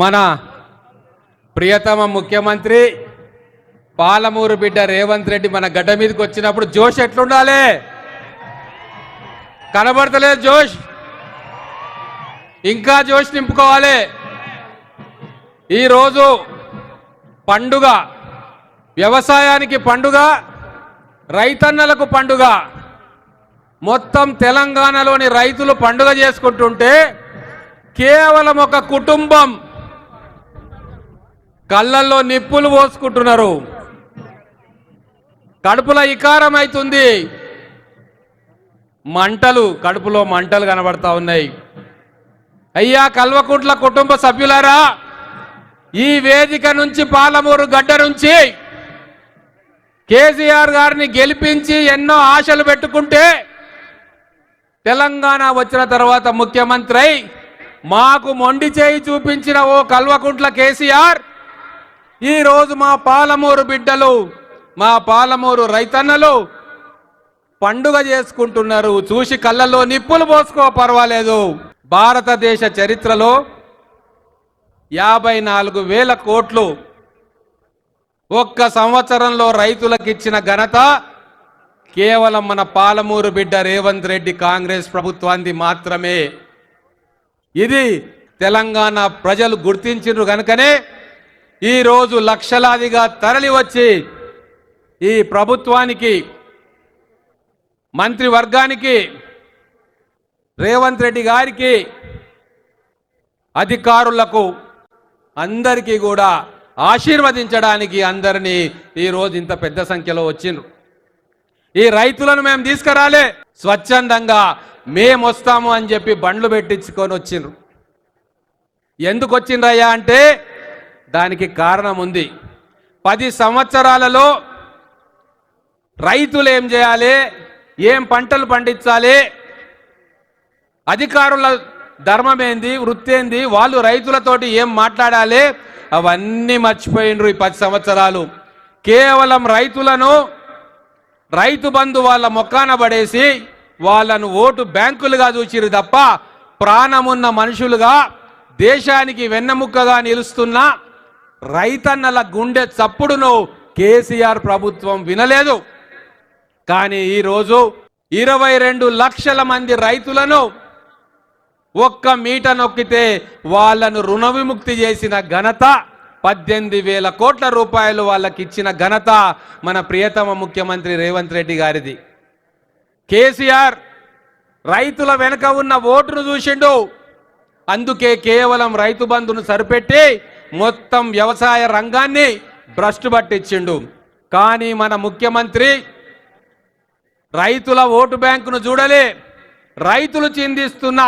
మన ప్రియతమ ముఖ్యమంత్రి పాలమూరు బిడ్డ రేవంత్ రెడ్డి మన గడ్డ మీదకి వచ్చినప్పుడు జోష్ ఎట్లుండాలి? కనబడతలేదు జోష్. ఇంకా జోష్ నింపుకోవాలి. ఈరోజు పండుగ వ్యవసాయానికి పండుగ రైతన్నలకు పండుగ. మొత్తం తెలంగాణలోని రైతులు పండుగ చేసుకుంటుంటే కేవలం ఒక కుటుంబం కళ్ళల్లో నిప్పులు పోసుకుంటున్నారు. కడుపులో ఇకారం అవుతుంది మంటలు కడుపులో మంటలు కనబడతా ఉన్నాయి. అయ్యా కల్వకుంట్ల కుటుంబ సభ్యులారా ఈ వేదిక నుంచి పాలమూరు గడ్డ నుంచి కేసీఆర్ గారిని గెలిపించి ఎన్నో ఆశలు పెట్టుకుంటే తెలంగాణ వచ్చిన తర్వాత ముఖ్యమంత్రి మాకు మొండి చేయి చూపించిన ఓ కల్వకుంట్ల కేసీఆర్ ఈరోజు మా పాలమూరు బిడ్డలు మా పాలమూరు రైతన్నలు పండుగ చేసుకుంటున్నారు. చూసి కళ్ళల్లో నిప్పులు పోసుకో పర్వాలేదు. భారతదేశ చరిత్రలో యాభై నాలుగు వేల కోట్లు ఒక్క సంవత్సరంలో రైతులకు ఇచ్చిన ఘనత కేవలం మన పాలమూరు బిడ్డ రేవంత్ రెడ్డి కాంగ్రెస్ ప్రభుత్వాన్ని మాత్రమే. ఇది తెలంగాణ ప్రజలు గుర్తించారు కనుకనే ఈరోజు లక్షలాదిగా తరలి వచ్చి ఈ ప్రభుత్వానికి మంత్రివర్గానికి రేవంత్ రెడ్డి గారికి అధికారులకు అందరికీ కూడా ఆశీర్వదించడానికి అందరినీ ఈరోజు ఇంత పెద్ద సంఖ్యలో వచ్చిండ్రు. ఈ రైతులను మేము తీసుకురాలే స్వచ్ఛందంగా మేము వస్తాము అని చెప్పి బండ్లు పెట్టించుకొని వచ్చిండ్రు. ఎందుకు వచ్చిండ్రయ్యా అంటే దానికి కారణం ఉంది. పది సంవత్సరాలలో రైతులు ఏం చేయాలి? ఏం పంటలు పండించాలి? అధికారుల ధర్మం ఏంది వృత్తి ఏంది వాళ్ళు రైతులతోటి ఏం మాట్లాడాలి? అవన్నీ మర్చిపోయిండ్రు ఈ పది సంవత్సరాలు. కేవలం రైతులను రైతు బంధు వాళ్ళ మొక్కాన పడేసి వాళ్ళను ఓటు బ్యాంకులుగా చూసిరు తప్ప ప్రాణమున్న మనుషులుగా దేశానికి వెన్నెముక్కగా నిలుస్తున్న రైతన్నల గుండె చప్పుడును కేసీఆర్ ప్రభుత్వం వినలేదు. కానీ ఈరోజు ఇరవై రెండు లక్షల మంది రైతులను ఒక్క మీట నొక్కితే వాళ్ళను రుణ విముక్తి చేసిన ఘనత పద్దెనిమిది వేల కోట్ల రూపాయలు వాళ్ళకి ఇచ్చిన ఘనత మన ప్రియతమ ముఖ్యమంత్రి రేవంత్ రెడ్డి గారిది. కేసీఆర్ రైతుల వెనుక ఉన్న ఓటును చూసిండు. అందుకే కేవలం రైతు బంధును సరిపెట్టి మొత్తం వ్యవసాయ రంగాన్ని భ్రష్టు పట్టించిండు. కానీ మన ముఖ్యమంత్రి రైతుల ఓటు బ్యాంకును చూడలే. రైతులు చిందిస్తున్న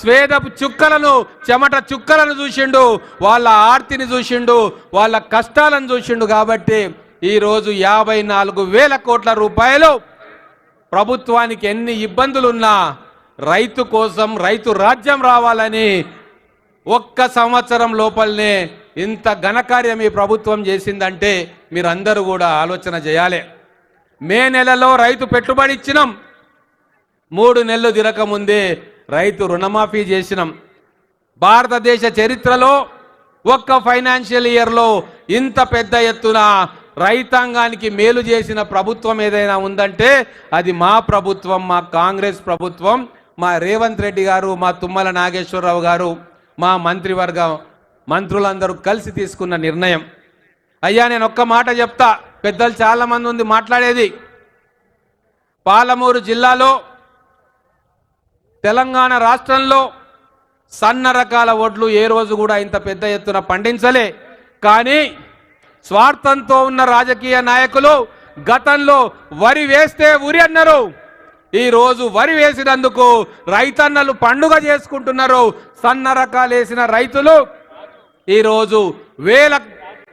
స్వేదపు చుక్కలను చెమట చుక్కలను చూసిండు. వాళ్ళ ఆర్తిని చూసిండు వాళ్ళ కష్టాలను చూసిండు కాబట్టి ఈరోజు యాభై నాలుగు వేల కోట్ల రూపాయలు ప్రభుత్వానికి ఎన్ని ఇబ్బందులున్నా రైతు కోసం రైతు రాజ్యం రావాలని ఒక్క సంవత్సరం లోపలనే ఇంత ఘనకార్యం ఈ ప్రభుత్వం చేసిందంటే మీరందరూ కూడా ఆలోచన చేయాలి. మే నెలలో రైతు పెట్టుబడి ఇచ్చినాం. మూడు నెలలు తిరగముందే రైతు రుణమాఫీ చేసినాం. భారతదేశ చరిత్రలో ఒక్క ఫైనాన్షియల్ ఇయర్లో ఇంత పెద్ద ఎత్తున రైతాంగానికి మేలు చేసిన ప్రభుత్వం ఏదైనా ఉందంటే అది మా ప్రభుత్వం మా కాంగ్రెస్ ప్రభుత్వం మా రేవంత్ రెడ్డి గారు మా తుమ్మల నాగేశ్వరరావు గారు మా మంత్రివర్గం మంత్రులందరూ కలిసి తీసుకున్న నిర్ణయం. అయ్యా నేను ఒక్క మాట చెప్తా. పెద్దలు చాలామంది ఉంది మాట్లాడేది. పాలమూరు జిల్లాలో తెలంగాణ రాష్ట్రంలో సన్న రకాల ఒడ్లు ఏ రోజు కూడా ఇంత పెద్ద ఎత్తున పండించలే. కానీ స్వార్థంతో ఉన్న రాజకీయ నాయకులు గతంలో వరి వేస్తే ఉరి అన్నారు. ఈరోజు వరి వేసినందుకు రైతన్నలు పండుగ చేసుకుంటున్నారు. సన్న రకాలు వేసిన రైతులు ఈరోజు వేల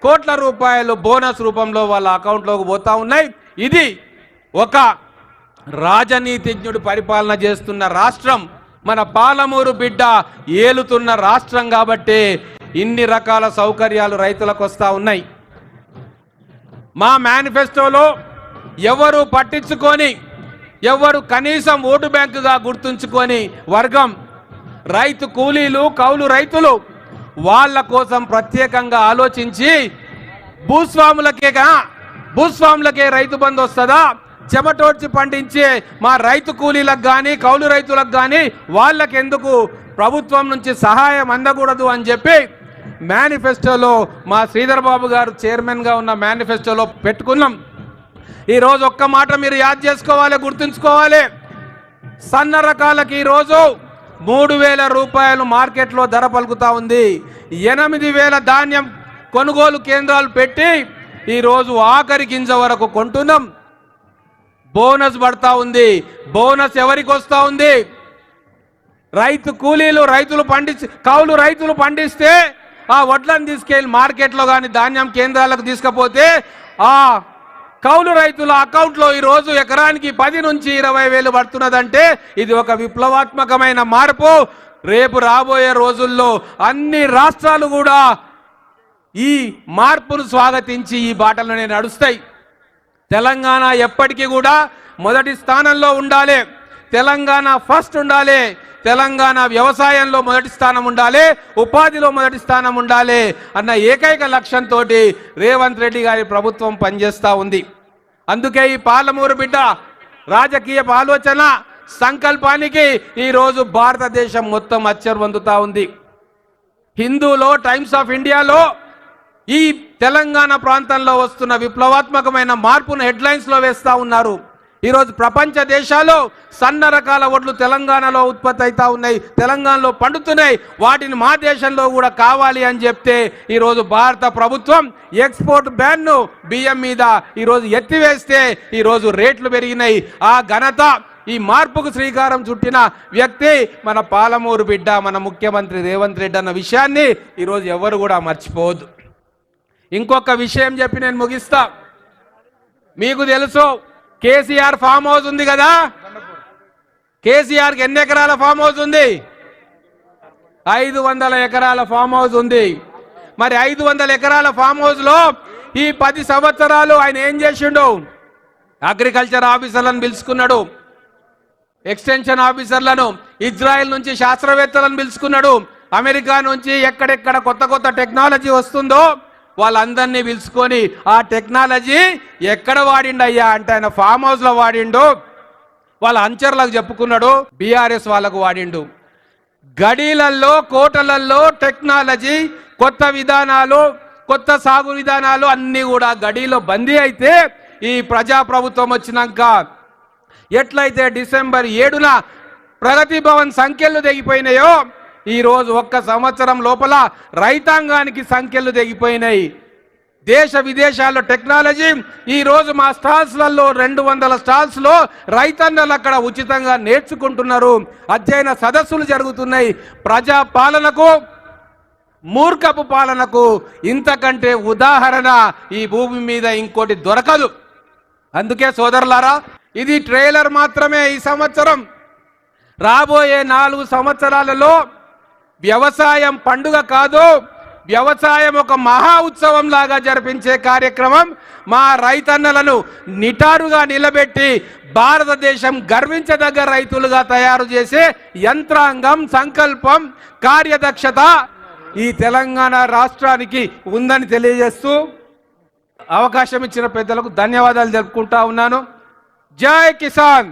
కోట్ల రూపాయలు బోనస్ రూపంలో వాళ్ళ అకౌంట్లోకి పోతా ఉన్నాయి. ఇది ఒక రాజనీతిజ్ఞుడు పరిపాలన చేస్తున్న రాష్ట్రం. మన పాలమూరు బిడ్డ ఏలుతున్న రాష్ట్రం కాబట్టి ఇన్ని రకాల సౌకర్యాలు రైతులకు వస్తూ ఉన్నాయి. మా మేనిఫెస్టోలో ఎవరు పట్టించుకొని ఎవరు కనీసం ఓటు బ్యాంకుగా గుర్తుంచుకొని వర్గం రైతు కూలీలు కౌలు రైతులు వాళ్ళ కోసం ప్రత్యేకంగా ఆలోచించి భూస్వాములకేగా భూస్వాములకే రైతు బంధు వస్తుందా? చెమటోడ్చి పండించే మా రైతు కూలీలకు కానీ కౌలు రైతులకు కానీ వాళ్ళకెందుకు ప్రభుత్వం నుంచి సహాయం అందకూడదు అని చెప్పి మేనిఫెస్టోలో మా శ్రీధర్ బాబు గారు చైర్మన్గా ఉన్న మేనిఫెస్టోలో పెట్టుకున్నాం. ఈరోజు ఒక్క మాట మీరు యాద్ చేసుకోవాలి గుర్తుంచుకోవాలి. సన్న రకాలకి ఈరోజు మూడు వేల రూపాయలు మార్కెట్లో ధర పలుకుతా ఉంది. ఎనిమిది వేల ధాన్యం కొనుగోలు కేంద్రాలు పెట్టి ఈరోజు ఆఖరి గింజ వరకు కొంటున్నాం. బోనస్ పడతా ఉంది. బోనస్ ఎవరికి వస్తూ ఉంది? రైతు కూలీలు రైతులు పండించి కౌలు రైతులు పండిస్తే ఆ వడ్లను తీసుకెళ్ళి మార్కెట్లో కానీ ధాన్యం కేంద్రాలకు తీసుకపోతే ఆ కౌలు రైతుల అకౌంట్లో ఈరోజు ఎకరానికి పది నుంచి ఇరవై వేలు పడుతున్నదంటే ఇది ఒక విప్లవాత్మకమైన మార్పు. రేపు రాబోయే రోజుల్లో అన్ని రాష్ట్రాలు కూడా ఈ మార్పును స్వాగతించి ఈ బాటలోనే నడుస్తాయి. తెలంగాణ ఎప్పటికీ కూడా మొదటి స్థానంలో ఉండాలి. తెలంగాణ ఫస్ట్ ఉండాలి. తెలంగాణ వ్యవసాయంలో మొదటి స్థానం ఉండాలి ఉపాధిలో మొదటి స్థానం ఉండాలి అన్న ఏకైక లక్ష్యంతో రేవంత్ రెడ్డి గారి ప్రభుత్వం పనిచేస్తూ ఉంది. అందుకే ఈ పాలమూరు బిడ్డ రాజకీయ ఆలోచన సంకల్పానికి ఈరోజు భారతదేశం మొత్తం అచ్చర్వందుతా ఉంది. హిందూలో టైమ్స్ ఆఫ్ ఇండియాలో ఈ తెలంగాణ ప్రాంతంలో వస్తున్న విప్లవాత్మకమైన మార్పును హెడ్లైన్స్లో వేస్తూ ఉన్నారు. ఈరోజు ప్రపంచ దేశాలు సన్న రకాల వడ్లు తెలంగాణలో ఉత్పత్తి అవుతా ఉన్నాయి తెలంగాణలో పండుతున్నాయి. వాటిని మా దేశంలో కూడా కావాలి అని చెప్తే ఈరోజు భారత ప్రభుత్వం ఎక్స్పోర్ట్ బ్యాన్ను బియ్యం మీద ఈరోజు ఎత్తివేస్తే ఈరోజు రేట్లు పెరిగినాయి. ఆ ఘనత ఈ మార్పుకు శ్రీకారం చుట్టిన వ్యక్తి మన పాలమూరు బిడ్డ మన ముఖ్యమంత్రి రేవంత్ రెడ్డి అన్న విషయాన్ని ఈరోజు ఎవరు కూడా మర్చిపోవద్దు. ఇంకొక విషయం చెప్పి నేను ముగిస్తా. మీకు తెలుసు కేసీఆర్ ఫామ్ హౌస్ ఉంది కదా? కేసీఆర్కి ఎన్ని ఎకరాల ఫామ్ హౌస్ ఉంది? ఐదు వందల ఎకరాల ఫామ్ హౌస్ ఉంది. మరి ఐదు వందల ఎకరాల ఫామ్ హౌస్లో ఈ పది సంవత్సరాలు ఆయన ఏం చేసిండు? అగ్రికల్చర్ ఆఫీసర్లను పిలుచుకున్నాడు. ఎక్స్టెన్షన్ ఆఫీసర్లను ఇజ్రాయెల్ నుంచి శాస్త్రవేత్తలను పిలుచుకున్నాడు. అమెరికా నుంచి ఎక్కడెక్కడ కొత్త కొత్త టెక్నాలజీ వస్తుందో వాళ్ళందరినీ పిలుచుకొని ఆ టెక్నాలజీ ఎక్కడ వాడిండు అయ్యా అంటే ఆయన ఫామ్ హౌస్లో వాడిండు. వాళ్ళ అంచర్లకు చెప్పుకున్నాడు బీఆర్ఎస్ వాళ్ళకు వాడిండు. గడీలల్లో కోటలల్లో టెక్నాలజీ కొత్త విధానాలు కొత్త సాగు విధానాలు అన్నీ కూడా గడిలో బందీ అయితే ఈ ప్రజా ప్రభుత్వం వచ్చినాక ఎట్లయితే డిసెంబర్ ఏడున ప్రగతి భవన్ సంఖ్యలు తెగిపోయినాయో ఈరోజు ఒక్క సంవత్సరం లోపల రైతాంగానికి సంఖ్యలు తెగిపోయినాయి. దేశ విదేశాల్లో టెక్నాలజీ ఈరోజు మా స్టాల్స్లలో రెండు వందల స్టాల్స్లో రైతన్నలు అక్కడ ఉచితంగా నేర్చుకుంటున్నారు. అధ్యయన సదస్సులు జరుగుతున్నాయి. ప్రజా పాలనకు మూర్ఖపు పాలనకు ఇంతకంటే ఉదాహరణ ఈ భూమి మీద ఇంకోటి దొరకదు. అందుకే సోదరులారా ఇది ట్రైలర్ మాత్రమే ఈ సంవత్సరం. రాబోయే నాలుగు సంవత్సరాలలో వ్యవసాయం పండుగ కాదు వ్యవసాయం ఒక మహా ఉత్సవం లాగా జరిపించే కార్యక్రమం. మా రైతన్నలను నిటారుగా నిలబెట్టి భారతదేశం గర్వించదగ్గ రైతులుగా తయారు చేసే యంత్రాంగం సంకల్పం కార్యదక్షత ఈ తెలంగాణ రాష్ట్రానికి ఉందని తెలియజేస్తూ అవకాశం ఇచ్చిన పెద్దలకు ధన్యవాదాలు జరుపుకుంటా ఉన్నాను. జై కిసాన్!